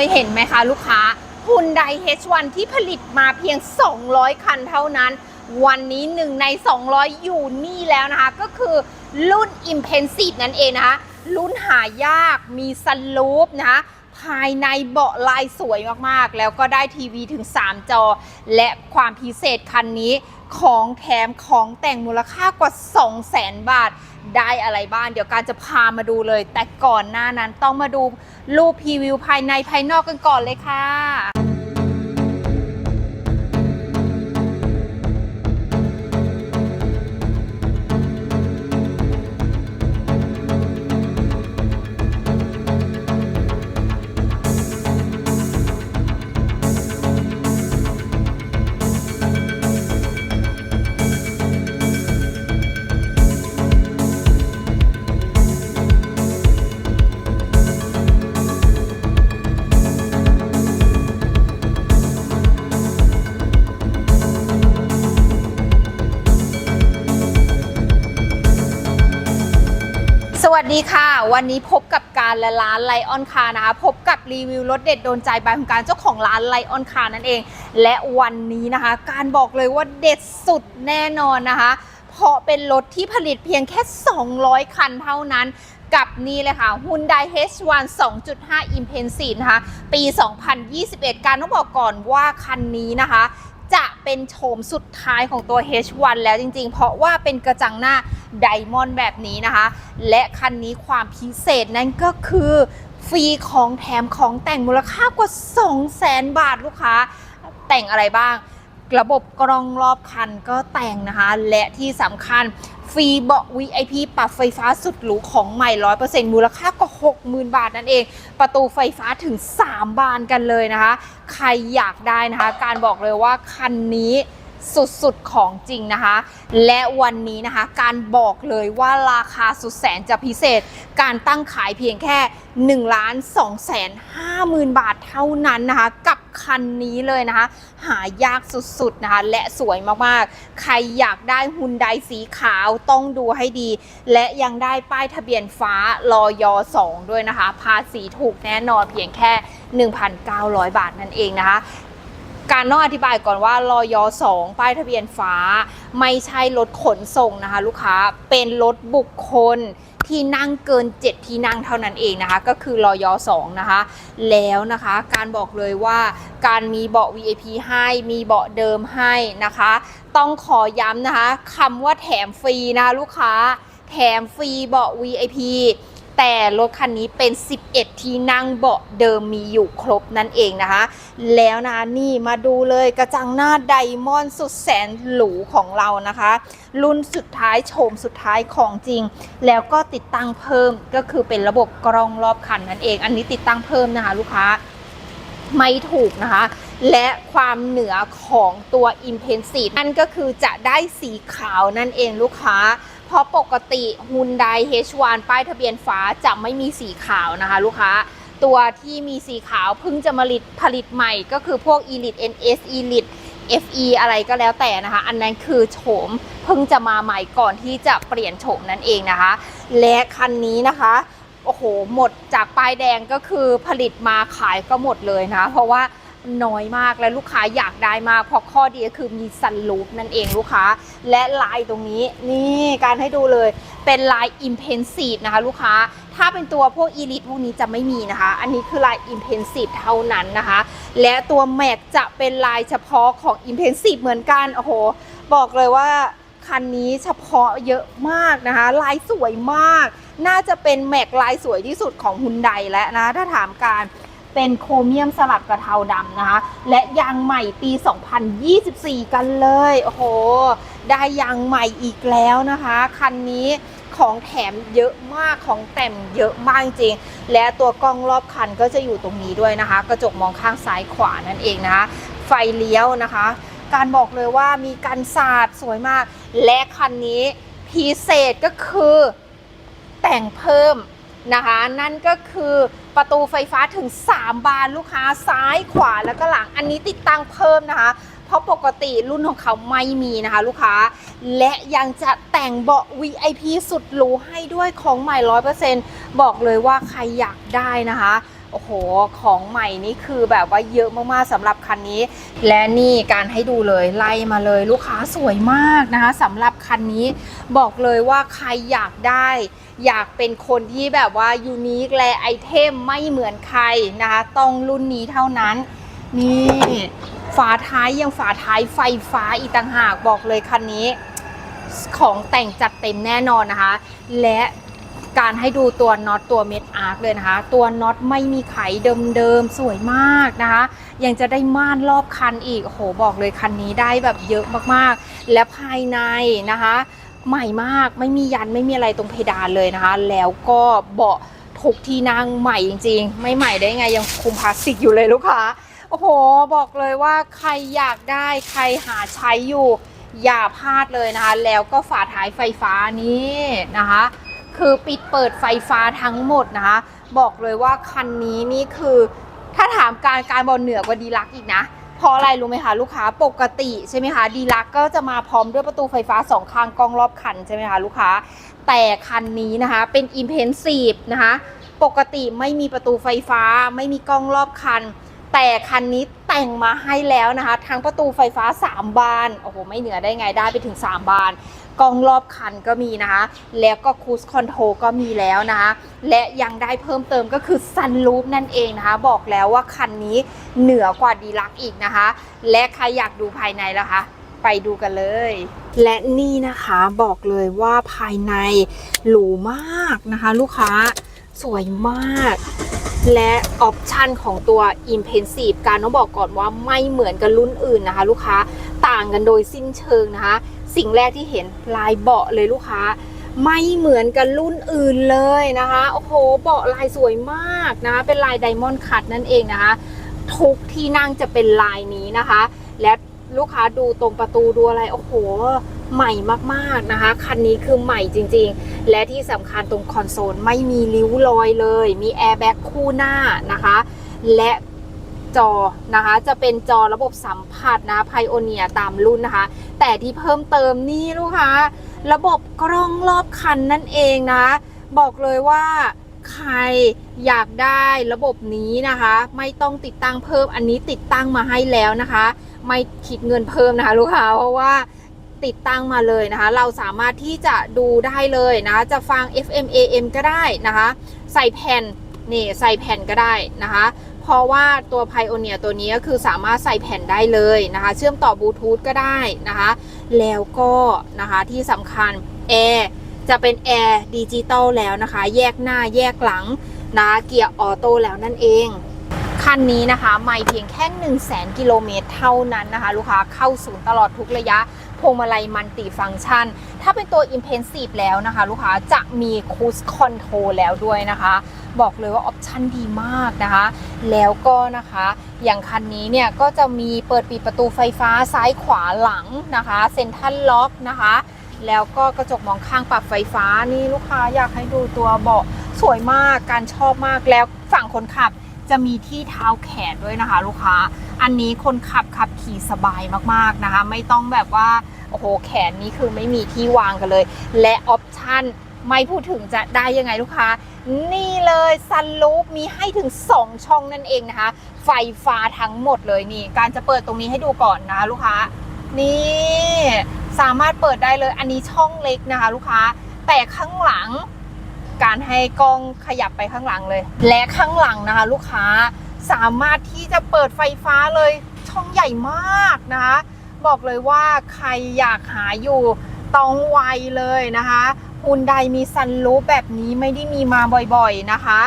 ยเห็นไหมคะลูกค้า Hyundai H1 ที่ผลิตมาเพียง 200 คันเท่านั้น วันนี้หนึ่งใน 200 อยู่นี่แล้วนะคะ ก็คือรุ่น Impensive นั่นเองนะคะ รุ่นหายากมีสลูปนะคะภายในเบาะลายสวยมากๆ แล้วก็ได้ทีวีถึง 3 จอ และความพิเศษคันนี้ของแถมของแต่งมูลค่ากว่า 200,000 บาท ได้อะไรบ้างเดี๋ยวการจะพามาดูเลย แต่ก่อนหน้านั้นต้องมาดูรูปพรีวิวภายในภายนอกกันก่อนเลยค่ะ สวัสดีค่ะ วันนี้พบกับการและร้านไลออนคานะคะ พบกับรีวิวรถเด็ดโดนใจบายของการเจ้าของร้านไลออนคานั่นเอง และวันนี้นะคะ การบอกเลยว่าเด็ดสุดแน่นอนนะคะ เพราะเป็นรถที่ผลิตเพียงแค่ 200 คันเท่านั้นกับนี่เลยค่ะ Hyundai H1 2.5 Impensive นะคะ ปี 2021 การต้องบอกก่อนว่าคันนี้นะคะ จะเป็นโฉมสุดท้ายของตัว H1 แล้วจริงๆ เพราะว่าเป็นกระจังหน้าไดมอนด์แบบนี้นะคะ และคันนี้ความพิเศษนั่นก็คือ ฟรีของแถมของแต่งมูลค่ากว่า 200,000 บาทลูกค้า แต่งอะไรบ้าง ระบบกรองรอบคันก็แต่งนะคะ และที่สำคัญ ฟรีเบาะ VIP ปรับไฟฟ้าสุดหรูของใหม่ 100%มูลค่ากว่า 60,000 บาทนั่นเอง ประตูไฟฟ้าถึง 3 บานกันเลยนะคะ ใครอยากได้นะคะ การบอกเลยว่าคันนี้ สุดๆของจริงนะคะ และวันนี้นะคะการบอกเลยว่าราคาสุดแสนจะพิเศษ การตั้งขายเพียงแค่1ล้าน2แสน5หมื่นบาทเท่านั้นนะคะ กับคันนี้เลยนะคะ หายากสุดๆนะคะ และสวยมากๆ ใครอยากได้ฮุนไดสีขาวต้องดูให้ดี และยังได้ป้ายทะเบียนฟ้ารอยอ2ด้วยนะคะ ภาษีถูกแน่นอนเพียงแค่ 1,900 บาทนั่นเองนะคะ การต้องอธิบายก่อนว่ารอย2ป้ายทะเบียนฟ้า ไม่ใช่รถขนส่งนะคะ ลูกค้าเป็นรถบุคคลที่นั่งเกิน 7 ที่นั่งเท่านั้นเองนะคะ ก็คือรอย2นะคะ แล้วนะคะการบอกเลยว่าการมีเบาะ VIP ให้มีเบาะเดิมให้นะคะ ต้องขอย้ำนะคะคำว่าแถมฟรีนะะลูกค้า แถมฟรีเบาะ VIP แต่รถคันนี้เป็น 11 ที่นั่งเบาะเดิมมีอยู่ครบนั่นเองนะคะ แล้วนะนี่มาดูเลยกระจังหน้าไดมอนด์สุดแสนหรูของเรานะคะ รุ่นสุดท้ายโฉมสุดท้ายของจริง แล้วก็ติดตั้งเพิ่มก็คือเป็นระบบกรองรอบคันนั่นเอง อันนี้ติดตั้งเพิ่มนะคะลูกค้าไม่ถูกนะคะ และความเหนือของตัว i m p e n s i v e นั่นก็คือจะได้สีขาวนั่นเองลูกค้า ราะปกติ Hyundai H1 ป้ายทะเบียนฟ้าจะไม่มีสีขาวนะคะลูกค้า ตัวที่มีสีขาวเพิ่งจะมาผลิตผลิตใหม่ก็คือพวก Elite NS Elite FE อะไรก็แล้วแต่นะคะ อันนั้นคือโฉมเพิ่งจะมาใหม่ก่อนที่จะเปลี่ยนโฉมนั่นเองนะคะ และคันนี้นะคะโอ้โหหมดจากป้ายแดงก็คือผลิตมาขายก็หมดเลยนะ เพราะว่า น้อยมากและลูกค้าอยากได้มากเพราะข้อดีก็คือมีซันลูปนั่นเองลูกค้า และลายตรงนี้นี่การให้ดูเลยเป็นลาย Impensive นะคะ ลูกค้าถ้าเป็นตัวพวก Elite พวกนี้จะไม่มีนะคะ อันนี้คือลาย Impensive เท่านั้นนะคะ และตัวแม็กจะเป็นลายเฉพาะของ Impensive เหมือนกันโอ้โหบอกเลยว่าคันนี้เฉพาะเยอะมากนะคะ ลายสวยมาก น่าจะเป็นแม็กลายสวยที่สุดของฮุนไดแล้วนะถ้าถามการ เป็นโครเมียมสลับกระเทาดำนะคะ และยางใหม่ปี 2024 กันเลย โอ้โห ได้ยางใหม่อีกแล้วนะคะ คันนี้ของแถมเยอะมากของแต่มเยอะมากจริง และตัวกล้องรอบคันก็จะอยู่ตรงนี้ด้วยนะคะ กระจกมองข้างซ้ายขวานั่นเองนะคะ ไฟเลี้ยวนะคะ การบอกเลยว่ามีกันศาสตร์สวยมาก และคันนี้พิเศษก็คือแต่งเพิ่ม นะคะ นั่นก็คือประตูไฟฟ้าถึง 3 บานลูกค้าซ้ายขวาแล้วก็หลังอันนี้ติดตั้งเพิ่มนะคะเพราะปกติรุ่นของเขาไม่มีนะคะลูกค้า และยังจะแต่งเบาะ VIP สุดหรูให้ด้วยของใหม่ 100%บอกเลยว่าใครอยากได้นะคะ โอ้โห ของใหม่นี่คือแบบว่าเยอะมากๆสำหรับคันนี้ และนี่การให้ดูเลยไล่มาเลยลูกค้าสวยมากนะคะสำหรับคันนี้บอกเลยว่าใครอยากได้ อยากเป็นคนที่แบบว่ายูนิคและไอเทมไม่เหมือนใครนะคะต้องรุ่นนี้เท่านั้นนี่ฝาท้ายยังฝาท้ายไฟฟ้าอีกต่างหากบอกเลยคันนี้ ของแต่งจัดเต็มแน่นอนนะคะ และ การให้ดูตัวน็อตตัวเม็ดอาร์คเลยนะคะ ตัวน็อตไม่มีไขเดิมๆ สวยมากนะคะ ยังจะได้ม่านรอบคันอีกโหบอกเลยคันนี้ได้แบบเยอะมากๆ และภายในนะคะ ใหม่มากไม่มียันไม่มีอะไรตรงเพดานเลยนะคะ แล้วก็เบาะทุกที่นั่งใหม่จริงๆ ไม่ใหม่ได้ไงยังคุมพลาสติกอยู่เลยลูกค้าโอ้โห บอกเลยว่าใครอยากได้ใครหาใช้อยู่อย่าพลาดเลยนะคะ แล้วก็ฝาท้ายไฟฟ้านี้นะคะ คือปิดเปิดไฟฟ้าทั้งหมดนะคะ บอกเลยว่าคันนี้นี่คือ ถ้าถามการการบอลเหนือกว่าดีลักอีกนะเพราะอะไรรู้ไหมคะลูกค้าปกติใช่ไหมคะดีลักก็จะมาพร้อมด้วยประตูไฟฟ้าสองข้างกล้องรอบคันใช่ไหมคะลูกค้า แต่คันนี้นะคะเป็น i m p e n s i v e นะคะปกติไม่มีประตูไฟฟ้าไม่มีกล้องรอบคัน แต่คันนี้แต่งมาให้แล้วนะคะ ทั้งประตูไฟฟ้า 3 บานโอ้โหไม่เหนือได้ไงได้ไปถึง 3 บาน กล้องรอบคันก็มีนะคะ แล้วก็คู i คอนโทรก็มีแล้วนะคะ และยังได้เพิ่มเติมก็คือซัน o ู f นั่นเองนะคะ บอกแล้วว่าคันนี้เหนือกว่าดีลักอีกนะคะ และใครอยากดูภายในแล้วคะไปดูกันเลย และนี่นะคะบอกเลยว่าภายในหรูมากนะคะ ลูกค้าสวยมาก และออปชันของตัว i m p e n s i v e การต้องบอกก่อนว่าไม่เหมือนกับรุ่นอื่นนะคะ ลูกค้าต่างกันโดยสิ้นเชิงนะคะ สิ่งแรกที่เห็นลายเบาะเลยลูกค้า ไม่เหมือนกับรุ่นอื่นเลยนะคะ โอ้โห เบาะลายสวยมากนะคะ เป็นลายไดมอนด์คัตนั่นเองนะคะ ทุกที่นั่งจะเป็นลายนี้นะคะ และลูกค้าดูตรงประตูดูอะไร โอ้โห ใหม่มากๆนะคะ คันนี้คือใหม่จริงๆ และที่สำคัญตรงคอนโซลไม่มีริ้วรอยเลย มีแอร์แบ็กคู่หน้านะคะ และ จอนะคะ จะเป็นจอระบบสัมผัสนะไพโอเนียตามรุ่นนะคะ แต่ที่เพิ่มเติมนี่ลูกค้าระบบกล้องรอบคันนั่นเองนะ บอกเลยว่าใครอยากได้ระบบนี้นะคะ ไม่ต้องติดตั้งเพิ่มอันนี้ติดตั้งมาให้แล้วนะคะ ไม่คิดเงินเพิ่มนะคะลูกค้าเพราะว่าติดตั้งมาเลยนะคะ เราสามารถที่จะดูได้เลยนะ จะฟัง FM AM ก็ได้นะคะ ใส่แผ่นนี่ใส่แผ่นก็ได้นะคะ เพราะว่าตัว Pioneer ตัวนี้ก็คือสามารถใส่แผ่นได้เลยนะคะ เชื่อมต่อบลูทูธก็ได้นะคะ แล้วก็นะคะที่สำคัญแอร์จะเป็นแอร์ดิจิตอลแล้วนะคะ แยกหน้าแยกหลังนะเกียร์ออโต้แล้วนั่นเอง คันนี้นะคะ ไม่เพียงแค่ 1 0 0 0 0แกิโลเมตรเท่านั้นนะคะ ลูกค้าเข้าศูนย์ตลอดทุกระยะ พวงมาลัยมันติฟังก์ชัน ถ้าเป็นตัว i m p e n s i v e แล้วนะคะ ลูกค้าจะมีคูสคอนโทรแล้วด้วยนะคะ บอกเลยว่าออปชันดีมากนะคะ แล้วก็นะคะ อย่างคันนี้เนี่ยก็จะมีเปิดปิดประตูไฟฟ้าซ้ายขวาหลังนะคะเซ็นทรัลล็อกนะคะ แล้วก็กระจกมองข้างปรับไฟฟ้านี่ลูกค้าอยากให้ดูตัวเบาะสวยมากการชอบมากแล้วฝั่งคนขับ จะมีที่เท้าแขนด้วยนะคะ ลูกค้า อันนี้คนขับขับขี่สบายมากๆนะคะ ไม่ต้องแบบว่าโอ้โหแขนนี้คือไม่มีที่วางกันเลย และออปชั่นไม่พูดถึงจะได้ยังไงลูกค้า นี่เลยซันลูปมีให้ถึง 2 ช่องนั่นเองนะคะ ไฟฟ้าทั้งหมดเลยนี่ การจะเปิดตรงนี้ให้ดูก่อนนะคะลูกค้า นี่สามารถเปิดได้เลยอันนี้ช่องเล็กนะคะ ลูกค้า แต่ข้างหลัง การให้กล้องขยับไปข้างหลังเลย และข้างหลังนะคะ ลูกค้าสามารถที่จะเปิดไฟฟ้าเลยช่องใหญ่มากนะคะ บอกเลยว่าใครอยากหาอยู่ต้องไวเลยนะคะฮุนไดมีซันรูฟแบบนี้ไม่ได้มีมาบ่อยๆนะคะ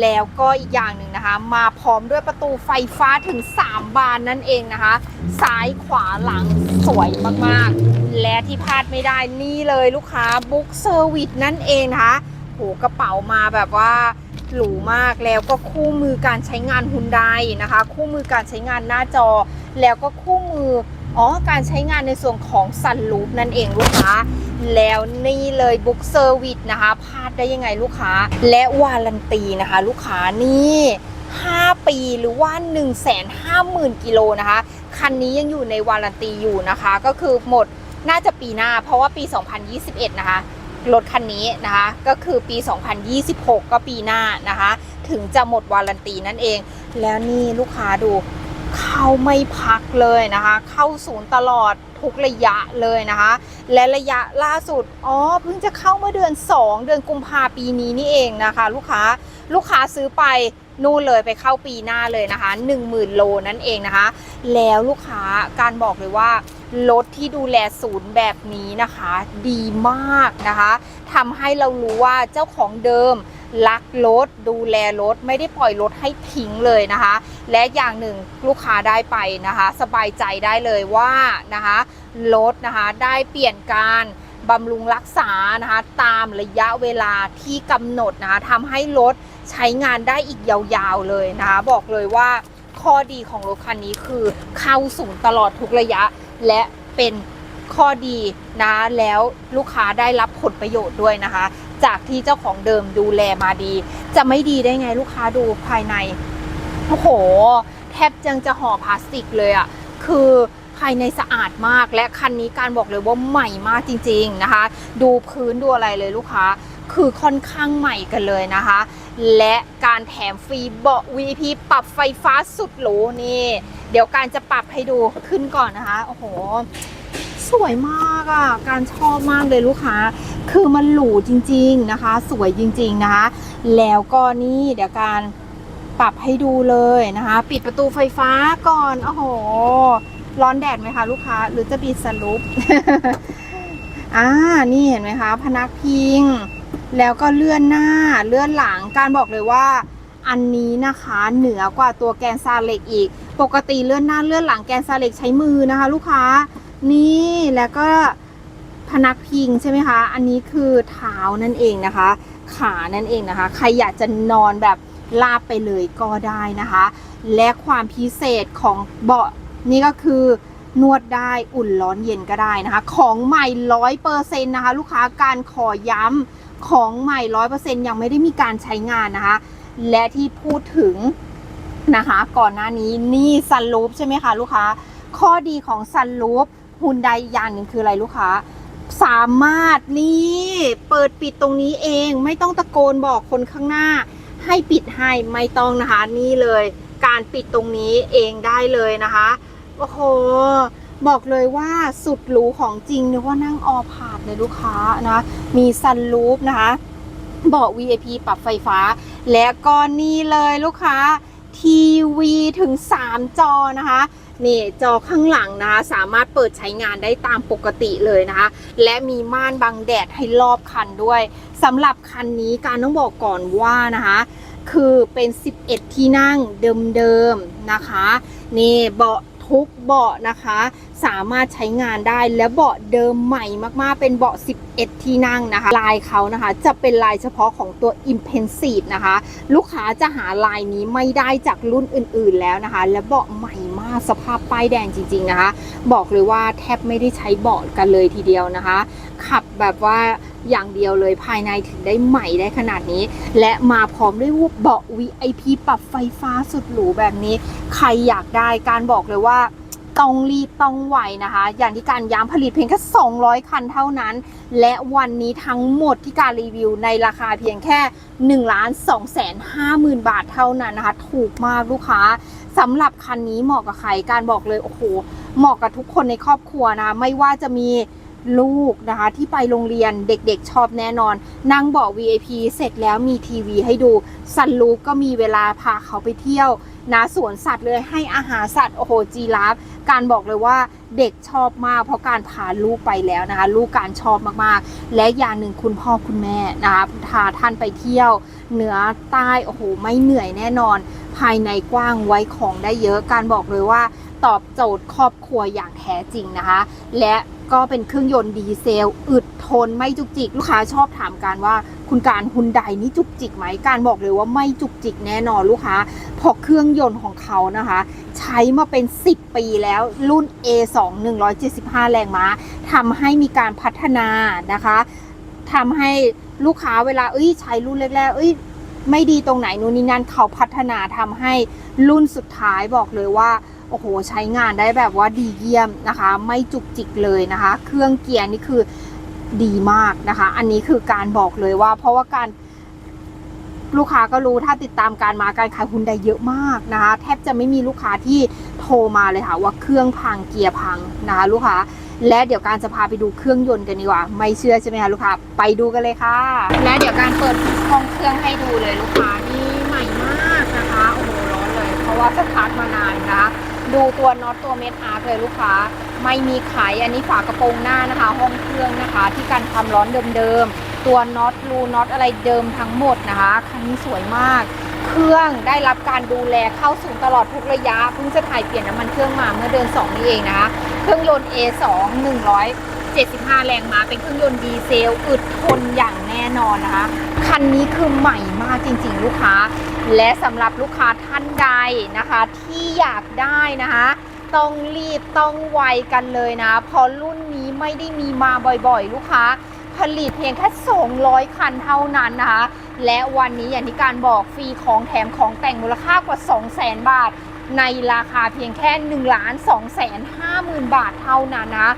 แล้วก็อีกอย่างหนึ่งนะคะ มาพร้อมด้วยประตูไฟฟ้าถึง 3 บานนั่นเองนะคะ ซ้ายขวาหลังสวยมากๆ และที่พลาดไม่ได้นี่เลยลูกค้าบุ๊กเซอร์วิสนั่นเองนะคะ โหกระเป๋ามาแบบว่าหรูมากแล้วก็คู่มือการใช้งานฮุนไดนะคะ คู่มือการใช้งานหน้าจอ แล้วก็คู่มืออ๋อการใช้งานในส่วนของซันลูปนั่นเองลูกค้า แล้วนี่เลยบุ๊กเซอร์วิสนะคะพลาดได้ยังไงลูกค้า และวารันตีนะคะ ลูกค้านี่ 5 ปีหรือว่า 1 5 0 0 0 0 กิโลนะคะ คันนี้ยังอยู่ในวารันตีอยู่นะคะ ก็คือหมดน่าจะปีหน้าเพราะว่าปี 2021 นะคะ รถคันนี้นะคะ ก็คือปี 2026 ก็ปีหน้านะคะ ถึงจะหมดวารันตีนั่นเอง แล้วนี่ลูกค้าดูเข้าไม่พักเลยนะคะ เข้าศูนย์ตลอดทุกระยะเลยนะคะ และระยะล่าสุดอ๋อเพิ่งจะเข้าเมื่อเดือน 2 เดือนกุมภาปีนี้นี่เองนะคะ ลูกค้าลูกค้าซื้อไปนู่นเลยไปเข้าปีหน้าเลยนะคะ 10,000 โลนั่นเองนะคะ แล้วลูกค้าการบอกเลยว่า รถที่ดูแลศูนย์แบบนี้นะคะ ดีมากนะคะทำให้เรารู้ว่าเจ้าของเดิมรักรถดูแลรถไม่ได้ปล่อยรถให้ทิ้งเลยนะคะ และอย่างหนึ่งลูกค้าได้ไปนะคะ สบายใจได้เลยว่านะคะรถนะคะได้เปลี่ยนการบำรุงรักษานะคะตามระยะเวลาที่กำหนดนะคะทำให้รถใช้งานได้อีกยาวๆเลยนะคะ บอกเลยว่าข้อดีของรถคันนี้คือเข้าศูนย์ตลอดทุกระยะ และเป็นข้อดีนะแล้วลูกค้าได้รับผลประโยชน์ด้วยนะคะ จากที่เจ้าของเดิมดูแลมาดี จะไม่ดีได้ไงลูกค้าดูภายในโอ้โห แทบจังจะห่อพลาสติกเลยอะ่ะคือภายในสะอาดมากและคันนี้การบอกเลยว่าใหม่มากจริง ๆนะคะ ดูพื้นดูอะไรเลยลูกค้า คือค่อนข้างใหม่กันเลยนะคะ และการแถมฟรีเบาะ VIP ปรับไฟฟ้าสุดหรูนี่ เดี๋ยวการจะปรับให้ดูขึ้นก่อนนะคะ โอ้โห สวยมากอะ่ะ การชอบมากเลยลูกค้า คือมันหรูจริง ๆนะคะ สวยจริง ๆนะคะ แล้วก็นี่เดี๋ยวการปรับให้ดูเลยนะคะ ปิดประตูไฟฟ้าก่อน โอ้โห ร้อนแดดไหมคะลูกค้า หรือจะปิดสลุปอ่า นี่เห็นไหมคะ พนักพิง แล้วก็เลื่อนหน้าเลื่อนหลังการบอกเลยว่า อันนี้นะคะเหนือกว่าตัวแกนซาเล็กอีก ปกติเลื่อนหน้าเลื่อนหลังแกนซาเล็กใช้มือนะคะ ลูกค้านี่แล้วก็พนักพิงใช่ไหมคะ อันนี้คือเท้านั่นเองนะคะ ขานั่นเองนะคะ ใครอยากจะนอนแบบลาบไปเลยก็ได้นะคะ และความพิเศษของเบาะนี่ก็คือนวดได้อุ่นร้อนเย็นก็ได้นะคะ ของใหม่ร้อยเปอร์เซ็นต์นะคะ ลูกค้าการขอย้ำ ของใหม่ร้อยเปอร์เซ็นต์ยังไม่ได้มีการใช้งานนะคะ และที่พูดถึงนะคะ ก่อนหน้านี้นี่ซันลูปใช่ไหมคะลูกค้า ข้อดีของซันลูปฮุนไดอย่างหนึ่งคืออะไรลูกค้า สามารถนี่เปิดปิดตรงนี้เองไม่ต้องตะโกนบอกคนข้างหน้า ให้ปิดให้ไม่ต้องนะคะนี่เลย การปิดตรงนี้เองได้เลยนะคะโอ้โห บอกเลยว่าสุดหรูของจริงนึกว่านั่งออพาดเลยลูกค้านะ มีซันลูปนะคะ เบาะ VIP ปรับไฟฟ้า และก็นี่เลยลูกค้า ทีวีถึง 3 จอนะคะนี่จอข้างหลังนะคะสามารถเปิดใช้งานได้ตามปกติเลยนะคะ และมีม่านบังแดดให้รอบคันด้วยสำหรับคันนี้การต้องบอกก่อนว่านะคะ คือเป็น 11 ที่นั่งเดิมๆนะคะ นี่เบาะ ทุกเบาะนะคะ สามารถใช้งานได้และเบาะเดิมใหม่มากๆ เป็นเบาะ 11 ที่นั่งนะคะ ลายเขานะคะ จะเป็นลายเฉพาะของตัว i m p e n s i v e นะคะ ลูกค้าจะหาลายนี้ไม่ได้จากรุ่นอื่นๆแล้วนะคะ และเบาะใหม่มากสภาพป้ายแดงจริงๆนะคะ บอกเลยว่าแทบไม่ได้ใช้เบาะกันเลยทีเดียวนะคะ ขับแบบว่าอย่างเดียวเลยภายในถึงได้ใหม่ได้ขนาดนี้ และมาพร้อมด้วยเบาะ VIP ปรับไฟฟ้าสุดหรูแบบนี้ ใครอยากได้การบอกเลยว่าต้องรีบต้องไหวนะคะ อย่างที่การย้ำผลิตเพียงแค่ 200 คันเท่านั้น และวันนี้ทั้งหมดที่การรีวิวในราคาเพียงแค่1ล้าน2แสน5หมื่นบาทเท่านั้นนะคะ ถูกมากลูกค้าสำหรับคันนี้เหมาะกับใคร การบอกเลย โอ้โห เหมาะกับทุกคนในครอบครัวนะ ไม่ว่าจะมี ลูกนะคะที่ไปโรงเรียนเด็กๆชอบแน่นอน นั่งเบาะ VIP เสร็จแล้วมีทีวีให้ดูซันลูปก็มีเวลาพาเขาไปเที่ยวนะสวนสัตว์เลยให้อาหารสัตว์โอ้โหจีราฟการบอกเลยว่าเด็กชอบมาก เพราะการพาลูกไปแล้วนะคะลูกการชอบมากๆ และอย่างหนึ่งคุณพ่อคุณแม่นะคะพาท่านไปเที่ยว เหนือใต้โอ้โหไม่เหนื่อยแน่นอน ภายในกว้างไว้ของได้เยอะการบอกเลยว่าตอบโจทย์ครอบครัวอย่างแท้จริงนะคะ และ ก็เป็นเครื่องยนต์ดีเซล อึดทนไม่จุกจิก ลูกค้าชอบถามการว่า คุณการฮุนไดนี่จุกจิกไหมการบอกเลยว่าไม่จุกจิกแน่นอนลูกค้าเพราะเครื่องยนต์ของเขานะคะ ใช้มาเป็น 10 ปีแล้วรุ่น A2 175 แรงม้าทำให้มีการพัฒนานะคะทำให้ลูกค้าเวลาเอ้ยใช้รุ่นแรกๆเอ้ย ไม่ดีตรงไหนนู่นนี่นั่นเขาพัฒนาทำให้รุ่นสุดท้ายบอกเลยว่าโอ้โหใช้งานได้แบบว่าดีเยี่ยมนะคะ ไม่จุกจิกเลยนะคะ เครื่องเกียร์นี่คือดีมากนะคะ อันนี้คือการบอกเลยว่า เพราะว่าการลูกค้าก็รู้ถ้าติดตามการมาการขายฮุนไดเยอะมากนะคะ แทบจะไม่มีลูกค้าที่โทรมาเลยค่ะว่าเครื่องพังเกียร์พังนะคะ ลูกค้า และเดี๋ยวการจะพาไปดูเครื่องยนต์กันดีกว่า ไม่เชื่อใช่ไหมคะลูกค้า ไปดูกันเลยค่ะ และเดี๋ยวการเปิดห้องเครื่องให้ดูเลยลูกค้านี่ใหม่มากนะคะ โอ้โหร้อนเลย เพราะว่าสตาร์ทมานานนะคะ ดูตัวน็อตตัวเม็ดอาร์เลยลูกค้า ไม่มีไขอันนี้ฝากระโปรงหน้านะคะ ห้องเครื่องนะคะ ที่กันความร้อนเดิมๆ ตัวน็อตรูน็อตอะไรเดิมทั้งหมดนะคะ คันนี้สวยมากเครื่องได้รับการดูแลเข้าศูนย์ตลอดทุกระยะเพิ่งจะถ่ายเปลี่ยนน้ำมันเครื่องมาเมื่อเดือน2นี้เองนะคะ เครื่องยนต์ A2 175 แรงม้าเป็นเครื่องยนต์ดีเซลอึดทนอย่างแน่นอนนะคะ คันนี้คือใหม่มากจริงๆ ลูกค้า และสำหรับลูกค้าท่านใดนะคะ ที่อยากได้นะคะต้องรีบต้องไวกันเลยนะ เพราะรุ่นนี้ไม่ได้มีมาบ่อยๆ ลูกค้า ผลิตเพียงแค่ 200 คันเท่านั้นนะคะ และวันนี้อย่างที่การบอกฟรีของแถมของแต่งมูลค่ากว่า 200,000 บาท ในราคาเพียงแค่1ล้าน2แสน5หมื่นบาทเท่านั้นนะ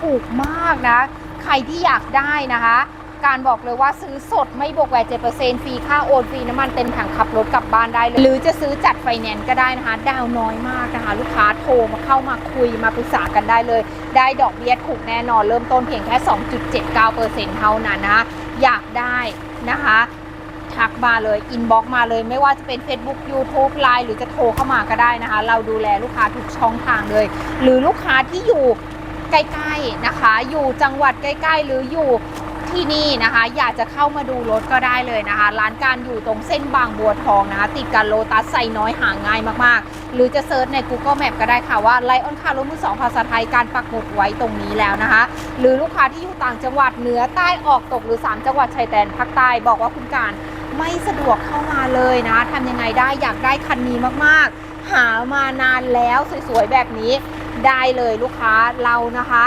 ถูกมากนะ ใครที่อยากได้นะคะ การบอกเลยว่าซื้อสดไม่บวกแวด7%ฟรีค่าโอนฟรีน้ำมันเต็มถังขับรถกลับบ้านได้เลย หรือจะซื้อจัดไฟแนนซ์ก็ได้นะคะ ดาวน้อยมากนะคะ ลูกค้าโทรมาเข้ามาคุยมาปรึกษากันได้เลย ได้ดอกเบี้ยถูกแน่นอนเริ่มต้นเพียงแค่ 2.79%เท่านั้นนะคะอยากได้นะคะ ทักมาเลยอินบ็อกมาเลย ไม่ว่าจะเป็น Facebook YouTube Line หรือจะโทรเข้ามาก็ได้นะคะ เราดูแลลูกค้าทุกช่องทางเลย หรือลูกค้าที่อยู่ใกล้ๆนะคะ อยู่จังหวัดใกล้ ๆ หรืออยู่ที่นี่นะคะ อยากจะเข้ามาดูรถก็ได้เลยนะคะ ร้านการอยู่ตรงเส้นบางบัวทองนะคะ ติดกันโลตัสไซน้อยหาง่ายมากๆ หรือจะเซิร์ชใน Google Map ก็ได้ค่ะว่าไลออนคาร์รถมือสองภาษาไทยการปักหมุดไว้ตรงนี้แล้วนะคะ หรือลูกค้าที่อยู่ต่างจังหวัดเหนือใต้ออกตกหรือ 3 จังหวัดชายแดนภาคใต้บอกว่าคุณการ ไม่สะดวกเข้ามาเลยนะทำยังไงได้อยากได้คันนี้มากๆ หามานานแล้วสวยๆแบบนี้ได้เลยลูกค้าเรานะคะ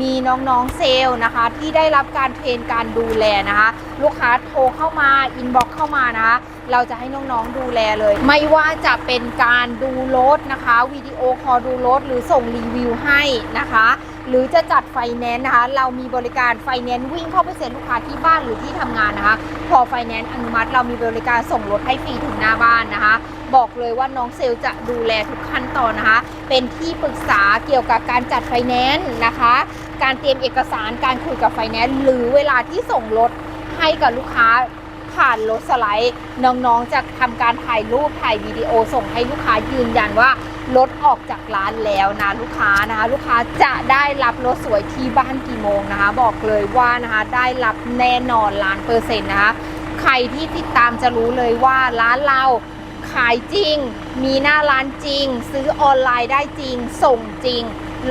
มีน้องๆเซลล์นะคะ ที่ได้รับการเทรนการดูแลนะคะ ลูกค้าโทรเข้ามาอินบ็อกเข้ามานะคะเราจะให้น้องๆดูแลเลย ไม่ว่าจะเป็นการดูรถนะคะวิดีโอคอลดูรถหรือส่งรีวิวให้นะคะ หรือจะจัดไฟแนนซ์นะคะ เรามีบริการไฟแนนซ์วิ่งเข้าไปเซ็นลูกค้าที่บ้านหรือที่ทำงานนะคะ พอไฟแนนซ์อนุมัติ เรามีบริการส่งรถให้ฟรีถึงหน้าบ้านนะคะ บอกเลยว่าน้องเซลจะดูแลทุกขั้นตอนนะคะ เป็นที่ปรึกษาเกี่ยวกับการจัดไฟแนนซ์นะคะ การเตรียมเอกสารการคุยกับไฟแนนซ์หรือเวลาที่ส่งรถให้กับลูกค้าผ่านรถสไลด์น้องๆจะทำการถ่ายรูปถ่ายวิดีโอส่งให้ลูกค้ายืนยันว่า รถออกจากร้านแล้วนะลูกค้านะคะ ลูกค้าจะได้รับรถสวยที่บ้านกี่โมงนะคะ บอกเลยว่านะคะได้รับแน่นอนล้านเปอร์เซ็นต์นะคะใครที่ติดตามจะรู้เลยว่าร้านเราขายจริง มีหน้าร้านจริง ซื้อออนไลน์ได้จริง ส่งจริง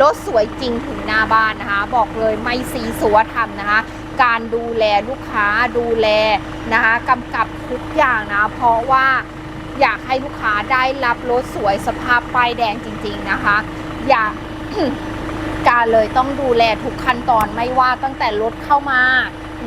รถสวยจริงถึงหน้าบ้านนะคะ บอกเลยไม่สีสัวทำนะคะ การดูแลลูกค้าดูแลนะคะกำกับทุกอย่างนะ เพราะว่า อยากให้ลูกค้าได้รับรถสวยสภาพป้ายแดงจริง ๆนะคะ อยากการเลยต้องดูแลทุกขั้นตอนไม่ว่าตั้งแต่รถเข้ามา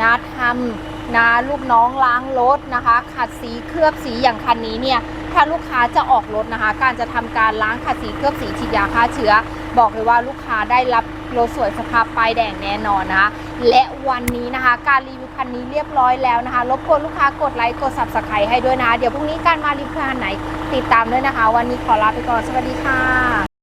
นะทำนะลูกน้องล้างรถนะคะ ขัดสีเคลือบสีอย่างคันนี้เนี่ยถ้าลูกค้าจะออกรถนะคะ การจะทำการล้างขัดสีเคลือบสีฉีดยาฆ่าเชื้อ บอกเลยว่าลูกค้าได้รับ รถสวยสภาพป้ายแดงแน่นอนนะคะและวันนี้นะคะ การรีวิวคันนี้เรียบร้อยแล้วนะคะรบกวนลูกค้ากดไลค์กด s u b สไครต์ให้ด้วยนะะเดี๋ยวพรุ่งนี้การมารีวิวคันไหนติดตามด้วยนะคะ วันนี้ขอลาไปก่อนสวัสดีค่ะ